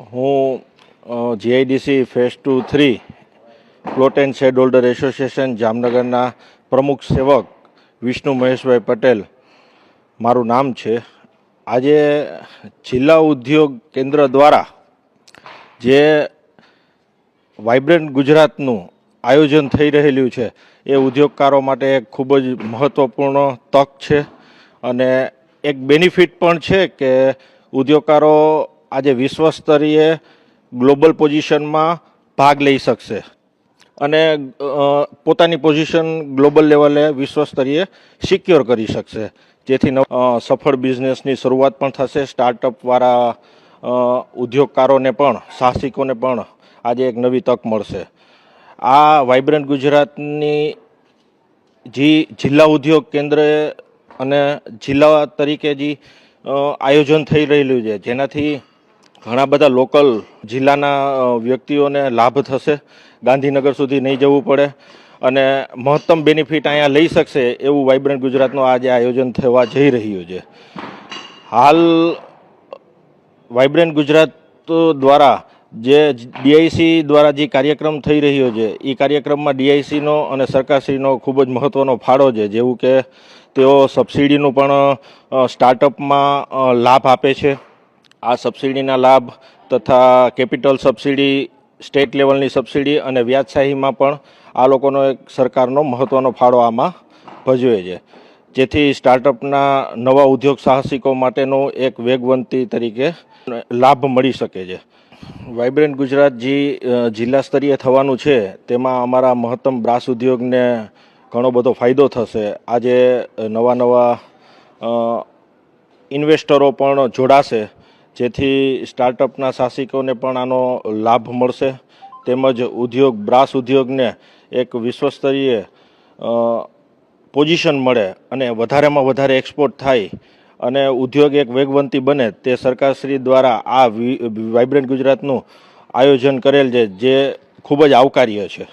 હું GIDC phase two three plot and shed holder association જામનગરના પ્રમુખ સેવક વિષ્ણુ મહેશભાઈ પટેલ મારું નામ છે. આજે જિલ્લા ઉદ્યોગ કેન્દ્ર દ્વારા જે વાઇબ્રન્ટ ગુજરાતનું આયોજન થઈ રહેલું છે, એ ઉદ્યોગકારો માટે ખૂબ જ મહત્ત્વપૂર્ણ તક છે અને એક બેનિફિટ પણ છે કે ઉદ્યોગકારો આજે વિશ્વ સ્તરીય ગ્લોબલ પોઝિશનમાં ભાગ લઈ શકશે. અને પોતાની પોઝિશન ગ્લોબલ લેવલે વિશ્વ સ્તરીય સિક્યોર કરી શકશે. જેથી સફળ બિઝનેસની શરૂઆત પણ થશે. સ્ટાર્ટઅપવાળા ઉદ્યોગકારોને પણ, સાહસિકોને પણ આજે એક નવી તક મળશે. આ વાઇબ્રન્ટ ગુજરાતની જે, જિલ્લા ઉદ્યોગ કેન્દ્રે અને જિલ્લા તરીકે જે આયોજન થઈ રહેલું છે. જેનાથી ઘણા બધા લોકલ જિલ્લાના વ્યક્તિઓને લાભ થશે. ગાંધીનગર સુધી નહીં જવું પડે. અને મહત્તમ બેનિફિટ અહીંયા લઈ શકશે એવું વાઇબ્રન્ટ ગુજરાતનું આજે આયોજન થવા જઈ રહ્યું છે. હાલ વાઇબ્રન્ટ ગુજરાત દ્વારા જે ડીઆઈસી દ્વારા જે કાર્યક્રમ થઈ રહ્યો છે એ કાર્યક્રમમાં ડીઆઈસીનો અને સરકારશ્રીનો ખૂબ જ મહત્ત્વનો ફાળો છે. જેવું કે તેઓ સબસિડીનું પણ સ્ટાર્ટઅપમાં લાભ આપે છે. આ સબસિડીના લાભ તથા કેપિટલ સબસિડી, સ્ટેટ લેવલની સબસિડી અને વ્યાજશાહીમાં પણ આ લોકોનો એક સરકારનો મહત્ત્વનો ફાળો આમાં ભજવે છે. જેથી સ્ટાર્ટઅપના નવા ઉદ્યોગ સાહસિકો માટેનો એક વેગવંતી તરીકે લાભ મળી શકે છે. વાઇબ્રન્ટ ગુજરાત જે જિલ્લા સ્તરીય થવાનું છે, તેમાં અમારા મહત્તમ બ્રાસ ઉદ્યોગને ઘણો બધો ફાયદો થશે. આજે નવા નવા ઇન્વેસ્ટરો પણ જોડાશે. જેથી સ્ટાર્ટઅપના સાહસિકોને પણ આનો લાભ મળશે. તેમજ ઉદ્યોગ, બ્રાસ ઉદ્યોગને એક વિશ્વસ્તરીય પોઝિશન મળે અને વધારેમાં વધારે એક્સપોર્ટ થાય અને ઉદ્યોગ એક વેગવંતી બને તે સરકારશ્રી દ્વારા આ વાઇબ્રન્ટ ગુજરાતનું આયોજન કરેલ છે, જે ખૂબ જ આવકાર્ય છે.